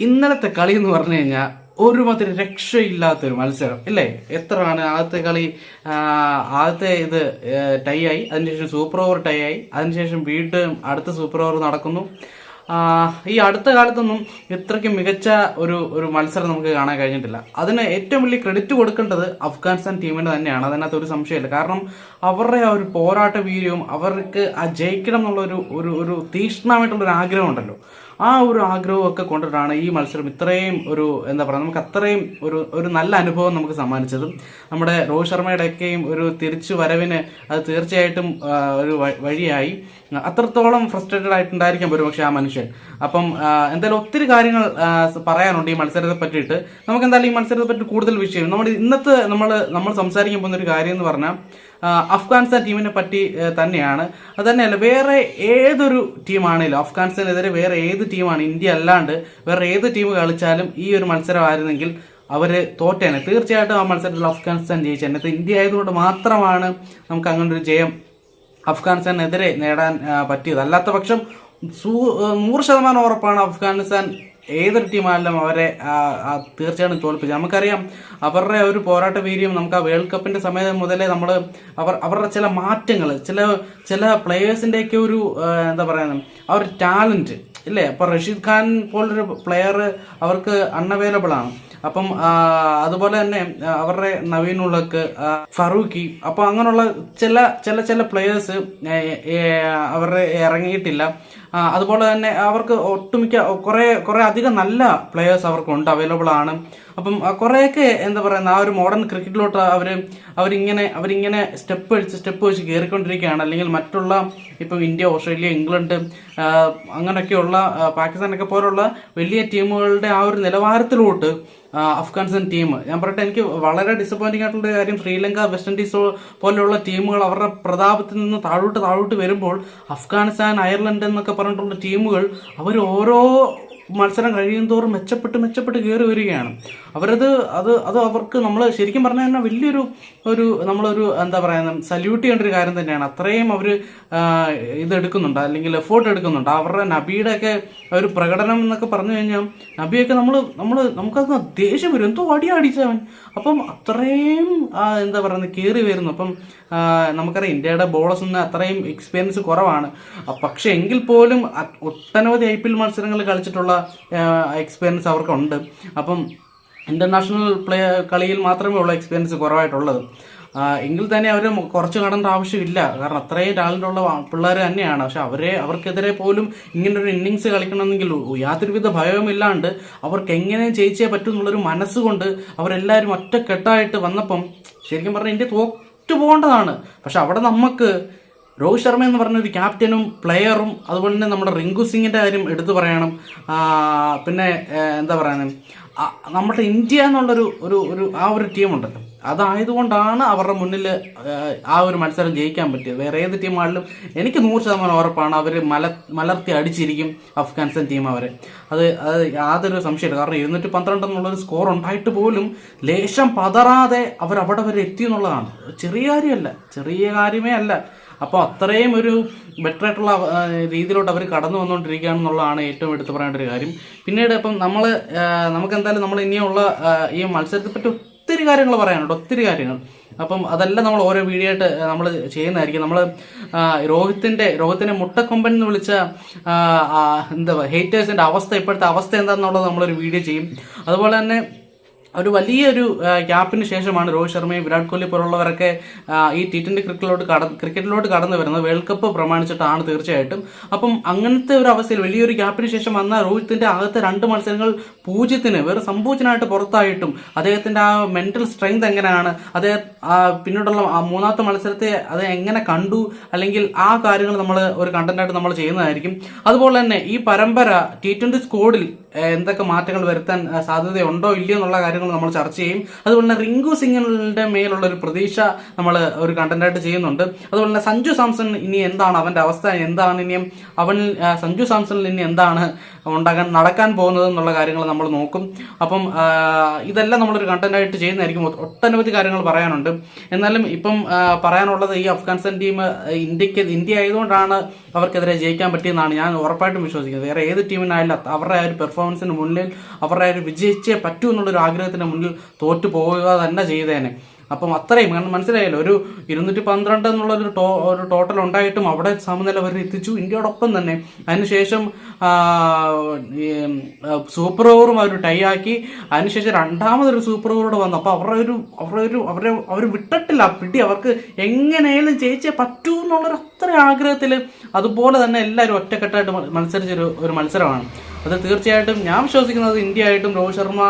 ഇന്നലത്തെ കളി എന്ന് പറഞ്ഞു കഴിഞ്ഞാൽ ഒരുമാതിരി രക്ഷയില്ലാത്തൊരു മത്സരം അല്ലേ എത്രയാണ് ആദ്യത്തെ കളി ആദ്യത്തെ ഇത് ടൈ ആയി അതിനുശേഷം സൂപ്പർ ഓവർ ടൈ ആയി അതിനുശേഷം വീണ്ടും അടുത്ത സൂപ്പർ ഓവർ നടക്കുന്നു. ഈ അടുത്ത കാലത്തൊന്നും ഇത്രയ്ക്ക് മികച്ച ഒരു ഒരു മത്സരം നമുക്ക് കാണാൻ കഴിഞ്ഞിട്ടില്ല. അതിന് ഏറ്റവും വലിയ ക്രെഡിറ്റ് കൊടുക്കേണ്ടത് അഫ്ഗാനിസ്ഥാൻ ടീമിന് തന്നെയാണ് അതിനകത്ത് ഒരു സംശയമില്ല. കാരണം അവരുടെ ആ ഒരു പോരാട്ട വീര്യവും അവർക്ക് ആ ജയിക്കണം എന്നുള്ള ഒരു ഒരു ഒരു തീക്ഷ്ണമായിട്ടുള്ള ഒരു ആഗ്രഹം ഉണ്ടല്ലോ. ആ ഒരു ആഗ്രഹവും ഒക്കെ കൊണ്ടിട്ടാണ് ഈ മത്സരം ഇത്രയും ഒരു എന്താ പറയുക നമുക്ക് അത്രയും ഒരു ഒരു നല്ല അനുഭവം നമുക്ക് സമ്മാനിച്ചതും. നമ്മുടെ രോഹിത് ശർമ്മയുടെയൊക്കെയും ഒരു തിരിച്ചു വരവിന് അത് തീർച്ചയായിട്ടും ഒരു വഴിയായി. അത്രത്തോളം ഫ്രസ്ട്രേറ്റഡ് ആയിട്ടുണ്ടായിരിക്കാം ഒരുപക്ഷെ ആ മനുഷ്യൻ. അപ്പം എന്തായാലും ഒത്തിരി കാര്യങ്ങൾ പറയാനുണ്ട് ഈ മത്സരത്തെ പറ്റിയിട്ട്. നമുക്ക് എന്തായാലും ഈ മത്സരത്തെ പറ്റി കൂടുതൽ വിഷയം. നമ്മുടെ ഇന്നത്തെ നമ്മൾ നമ്മൾ സംസാരിക്കാൻ പോകുന്ന ഒരു കാര്യം എന്ന് പറഞ്ഞാൽ അഫ്ഗാനിസ്ഥാൻ ടീമിനെ പറ്റി തന്നെയാണ്. അത് തന്നെയല്ല വേറെ ഏതൊരു ടീമാണെങ്കിലും അഫ്ഗാനിസ്ഥാനെതിരെ വേറെ ഏത് ടീമാണ് ഇന്ത്യ അല്ലാണ്ട് വേറെ ഏത് ടീം കളിച്ചാലും ഈ ഒരു മത്സരമായിരുന്നെങ്കിൽ അവർ തോറ്റേനെ. തീർച്ചയായിട്ടും ആ മത്സരത്തിൽ അഫ്ഗാനിസ്ഥാൻ ജയിച്ചേനെ എന്നത് ഇന്ത്യ ആയതുകൊണ്ട് മാത്രമാണ് നമുക്ക് അങ്ങനെ ഒരു ജയം അഫ്ഗാനിസ്ഥാനെതിരെ നേടാൻ പറ്റിയത്. അല്ലാത്ത പക്ഷം നൂറ് ശതമാനം ഉറപ്പാണ് അഫ്ഗാനിസ്ഥാൻ ഏതൊരു ടീമായാലും അവരെ തീർച്ചയായിട്ടും തോൽപ്പിച്ചു. നമുക്കറിയാം അവരുടെ ഒരു പോരാട്ട വീര്യം നമുക്ക് ആ വേൾഡ് കപ്പിന്റെ സമയം മുതലേ നമ്മൾ അവർ അവരുടെ ചില മാറ്റങ്ങൾ ചില ചില പ്ലേയേഴ്സിന്റെയൊക്കെ ഒരു എന്താ പറയുക അവർ ടാലന്റ് ഇല്ലേ? അപ്പോൾ റഷീദ് ഖാൻ പോലൊരു പ്ലെയർ അവർക്ക് അൺഅവൈലബിൾ ആണ്. അപ്പം അതുപോലെ തന്നെ അവരുടെ നവീൻ ഉള്ളക്ക് ഫറൂഖി അപ്പോൾ അങ്ങനെയുള്ള ചില ചില ചില പ്ലെയേഴ്സ് അവരുടെ ഇറങ്ങിയിട്ടില്ല. അതുപോലെ തന്നെ അവർക്ക് ഒട്ടുമിക്ക കുറെ കുറെ അധികം നല്ല പ്ലെയേഴ്സ് അവർക്കുണ്ട് അവൈലബിൾ ആണ്. അപ്പം കുറേയൊക്കെ എന്താ പറയുന്ന ആ ഒരു മോഡേൺ ക്രിക്കറ്റിലോട്ട് അവർ അവരിങ്ങനെ അവരിങ്ങനെ സ്റ്റെപ്പ് വെച്ച് സ്റ്റെപ്പ് വെച്ച് കയറിക്കൊണ്ടിരിക്കുകയാണ് അല്ലെങ്കിൽ മറ്റുള്ള ഇപ്പം ഇന്ത്യ ഓസ്ട്രേലിയ ഇംഗ്ലണ്ട് അങ്ങനെയൊക്കെയുള്ള പാകിസ്ഥാനൊക്കെ പോലുള്ള വലിയ ടീമുകളുടെ ആ ഒരു നിലവാരത്തിലോട്ട് അഫ്ഗാനിസ്ഥാൻ ടീം ഞാൻ പറയട്ടെ എനിക്ക് വളരെ ഡിസപ്പോയിന്റിംഗ് ആയിട്ടുള്ള കാര്യം ശ്രീലങ്ക വെസ്റ്റ് ഇൻഡീസ് പോലെയുള്ള ടീമുകൾ അവരുടെ പ്രതാപത്തിൽ നിന്ന് താഴോട്ട് താഴോട്ട് വരുമ്പോൾ അഫ്ഗാനിസ്ഥാൻ അയർലൻഡ് എന്നൊക്കെ പറഞ്ഞിട്ടുള്ള ടീമുകൾ അവർ ഓരോ മത്സരം കഴിയും തോറും മെച്ചപ്പെട്ട് മെച്ചപ്പെട്ട് കയറി വരികയാണ്. അവരത് അത് അത് അവർക്ക് നമ്മൾ ശരിക്കും പറഞ്ഞാൽ തന്നെ വലിയൊരു ഒരു നമ്മളൊരു എന്താ പറയുക സല്യൂട്ട് ചെയ്യേണ്ട ഒരു കാര്യം തന്നെയാണ്. അത്രയും അവർ ഇതെടുക്കുന്നുണ്ട്. അല്ലെങ്കിൽ എഫേർട്ട് എടുക്കുന്നുണ്ട്. അവരുടെ നബിയുടെ ഒക്കെ ഒരു പ്രകടനം എന്നൊക്കെ പറഞ്ഞു കഴിഞ്ഞാൽ നബിയൊക്കെ നമ്മൾ നമ്മൾ നമുക്കത് ദേഷ്യം വരും. എന്തോ അടി അടിച്ചവൻ അപ്പം അത്രയും എന്താ പറയുന്നത് കയറി വരുന്നു. അപ്പം നമുക്കറിയാം ഇന്ത്യയുടെ ബോളേഴ്സ് ഒന്നും അത്രയും എക്സ്പീരിയൻസ് കുറവാണ്. പക്ഷെ എങ്കിൽ പോലും ഒട്ടനവധി ഐ പി എൽ മത്സരങ്ങൾ കളിച്ചിട്ടുള്ള എക്സ്പീരിയൻസ് അവർക്കുണ്ട്. അപ്പം ഇന്റർനാഷണൽ പ്ലേ കളിയിൽ മാത്രമേ ഉള്ള എക്സ്പീരിയൻസ് കുറവായിട്ടുള്ളത്. എങ്കിൽ തന്നെ അവർ കുറച്ച് കടേണ്ട ആവശ്യമില്ല. കാരണം അത്രയും ടാലന്റ് ഉള്ള പിള്ളേർ തന്നെയാണ്. പക്ഷെ അവരെ അവർക്കെതിരെ പോലും ഇങ്ങനൊരു ഇന്നിങ്സ് കളിക്കണമെങ്കിൽ യാതൊരുവിധ ഭയവുമില്ലാണ്ട് അവർക്ക് എങ്ങനെ ജയിച്ചേ പറ്റും എന്നുള്ളൊരു മനസ്സുകൊണ്ട് അവരെല്ലാവരും ഒറ്റക്കെട്ടായിട്ട് വന്നപ്പം ശരിക്കും പറഞ്ഞാൽ ഇന്ത്യ തോറ്റു പോകേണ്ടതാണ്. പക്ഷെ അവിടെ നമുക്ക് രോഹിത് ശർമ്മ എന്ന് പറഞ്ഞ ഒരു ക്യാപ്റ്റനും പ്ലെയറും അതുപോലെ തന്നെ നമ്മുടെ റിങ്കു സിംഗിന്റെ കാര്യം എടുത്തു പറയണം. പിന്നെ എന്താ പറയുന്നത് നമ്മുടെ ഇന്ത്യ എന്നുള്ളൊരു ഒരു ഒരു ആ ഒരു ടീമുണ്ടല്ലോ അതായതുകൊണ്ടാണ് അവരുടെ മുന്നിൽ ആ ഒരു മത്സരം ജയിക്കാൻ പറ്റിയത്. വേറെ ഏത് ടീമാണെങ്കിലും എനിക്ക് നൂറ് ശതമാനം ഉറപ്പാണ് അവർ മല മലർത്തി അടിച്ചിരിക്കും അഫ്ഗാനിസ്ഥാൻ ടീം അവരെ. അത് അത് യാതൊരു സംശയമില്ല. കാരണം ഇരുന്നൂറ്റി പന്ത്രണ്ട് എന്നുള്ളൊരു സ്കോർ ഉണ്ടായിട്ട് പോലും ലേശം പതറാതെ അവർ അവിടെ വരെ എത്തി എന്നുള്ളതാണ്. ചെറിയ കാര്യമല്ല. ചെറിയ കാര്യമേ അല്ല. അപ്പോൾ അത്രയും ഒരു ബെറ്റർ ആയിട്ടുള്ള രീതിയിലോട്ട് അവർ കടന്നു വന്നുകൊണ്ടിരിക്കുകയാണെന്നുള്ളതാണ് ഏറ്റവും എടുത്തു പറയേണ്ട ഒരു കാര്യം. പിന്നീട് ഇപ്പം നമ്മൾ നമുക്ക് എന്തായാലും നമ്മൾ ഇനിയുള്ള ഈ മത്സരത്തെ പറ്റി ഒത്തിരി കാര്യങ്ങൾ പറയാനുണ്ട് ഒത്തിരി കാര്യങ്ങൾ. അപ്പം അതെല്ലാം നമ്മൾ ഓരോ വീഡിയോ ആയിട്ട് നമ്മൾ ചെയ്യുന്നതായിരിക്കും. നമ്മൾ രോഹിത്തിന്റെ രോഹിത്തിനെ മുട്ടക്കൊമ്പൻ എന്ന് വിളിച്ച എന്താ ഹേറ്റേഴ്സിന്റെ അവസ്ഥ ഇപ്പോഴത്തെ അവസ്ഥ എന്താണെന്നുള്ളത് നമ്മളൊരു വീഡിയോ ചെയ്യും. അതുപോലെ തന്നെ ഒരു വലിയൊരു ഗ്യാപ്പിന് ശേഷമാണ് രോഹിത് ശർമ്മയും വിരാട് കോഹ്ലി പോലുള്ളവരൊക്കെ ഈ ടി ട്വന്റി ക്രിക്കറ്റിലോട്ട് കട ക്രിക്കറ്റിലോട്ട് കടന്നു വരുന്നത് വേൾഡ് കപ്പ് പ്രമാണിച്ചിട്ടാണ് തീർച്ചയായിട്ടും. അപ്പം അങ്ങനത്തെ ഒരു അവസ്ഥയിൽ വലിയൊരു ഗ്യാപ്പിന് ശേഷം വന്ന രോഹിത്തിന്റെ ആദ്യത്തെ രണ്ട് മത്സരങ്ങൾ പൂജ്യത്തിന് വേറെ സംഭൂജനായിട്ട് പുറത്തായിട്ടും അദ്ദേഹത്തിന്റെ ആ മെന്റൽ സ്ട്രെങ്ത് എങ്ങനെയാണ് അദ്ദേഹം പിന്നീടുള്ള മൂന്നാമത്തെ മത്സരത്തെ അത് എങ്ങനെ കണ്ടു അല്ലെങ്കിൽ ആ കാര്യങ്ങൾ നമ്മൾ ഒരു കണ്ടന്റായിട്ട് നമ്മൾ ചെയ്യുന്നതായിരിക്കും. അതുപോലെ തന്നെ ഈ പരമ്പര ടി ട്വന്റി സ്കോഡിൽ എന്തൊക്കെ മാറ്റങ്ങൾ വരുത്താൻ സാധ്യതയുണ്ടോ ഇല്ലയോ എന്നുള്ള കാര്യങ്ങൾ കാര്യങ്ങളും നമ്മൾ ചർച്ച ചെയ്യും. അതുപോലെ തന്നെ റിങ്കു സിംഗിന്റെ മേലുള്ള ഒരു പ്രതീക്ഷ നമ്മൾ ഒരു കണ്ടന്റായിട്ട് ചെയ്യുന്നുണ്ട്. അതുപോലെ തന്നെ സഞ്ജു സാംസൺ ഇനി എന്താണ് അവന്റെ അവസ്ഥ? എന്താണ് ഇനിയും അവൻ സഞ്ജു സാംസണിൽ ഇനി എന്താണ് ഉണ്ടാകാൻ നടക്കാൻ പോകുന്നത് എന്നുള്ള കാര്യങ്ങൾ നമ്മൾ നോക്കും. അപ്പം ഇതെല്ലാം നമ്മളൊരു കണ്ടന്റായിട്ട് ചെയ്യുന്നതായിരിക്കും. ഒട്ടനവധി കാര്യങ്ങൾ പറയാനുണ്ട്. എന്നാലും ഇപ്പം പറയാനുള്ളത് ഈ അഫ്ഗാനിസ്ഥാൻ ടീം ഇന്ത്യയ്ക്ക് ഇന്ത്യ ആയതുകൊണ്ടാണ് അവർക്കെതിരെ ജയിക്കാൻ പറ്റിയെന്നാണ് ഞാൻ ഉറപ്പായിട്ടും വിശ്വസിക്കുന്നത്. വേറെ ഏത് ടീമിനായാലും അവരുടെ ആ ഒരു പെർഫോമൻസിന് മുന്നിൽ അവരുടെ ആ ഒരു വിജയിച്ചേ പറ്റൂ എന്നുള്ളൊരു ആഗ്രഹത്തിന് മുന്നിൽ തോറ്റു പോവുക തന്നെ ചെയ്തേനെ. അപ്പം അത്രയും കാരണം മനസ്സിലായല്ലോ ഒരു ഇരുന്നൂറ്റി പന്ത്രണ്ട് എന്നുള്ള ഒരു ടോ ഒരു ടോട്ടൽ ഉണ്ടായിട്ടും അവിടെ സമനില വരെ എത്തിച്ചു ഇന്ത്യയോടൊപ്പം തന്നെ. അതിനുശേഷം സൂപ്പർ ഓവറും അവർ ടൈ ആക്കി. അതിനുശേഷം രണ്ടാമതൊരു സൂപ്പർ ഓവറോട് വന്നു. അപ്പോൾ അവരുടെ ഒരു അവരുടെ ഒരു അവരെ അവർ വിട്ടിട്ടില്ല. പിടി അവർക്ക് എങ്ങനെയാലും ജയിച്ചേ പറ്റൂ എന്നുള്ളൊരു അത്ര ആഗ്രഹത്തിൽ അതുപോലെ തന്നെ എല്ലാവരും ഒറ്റക്കെട്ടായിട്ട് മത്സരിച്ചൊരു ഒരു മത്സരമാണ്. അത് തീർച്ചയായിട്ടും ഞാൻ വിശ്വസിക്കുന്നത് ഇന്ത്യ ആയിട്ടും രോഹിത് ശർമ്മ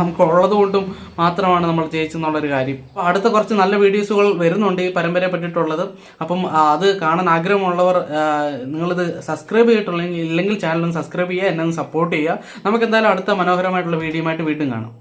നമുക്ക് ഉള്ളത് കൊണ്ടും മാത്രമാണ് നമ്മൾ ജയിച്ചെന്നുള്ളൊരു കാര്യം. അപ്പോൾ അടുത്ത കുറച്ച് നല്ല വീഡിയോസുകൾ വരുന്നുണ്ട് ഈ പരമ്പരയെ പറ്റിയിട്ടുള്ളത്. അപ്പം അത് കാണാൻ ആഗ്രഹമുള്ളവർ നിങ്ങളിത് സബ്സ്ക്രൈബ് ചെയ്തിട്ടുള്ളെങ്കിൽ ഇല്ലെങ്കിൽ ചാനലൊന്ന് സബ്സ്ക്രൈബ് ചെയ്യുക എന്നെ ഒന്ന് സപ്പോർട്ട് ചെയ്യുക. നമുക്ക് എന്തായാലും അടുത്ത മനോഹരമായിട്ടുള്ള വീഡിയോ ആയിട്ട് വീണ്ടും കാണാം.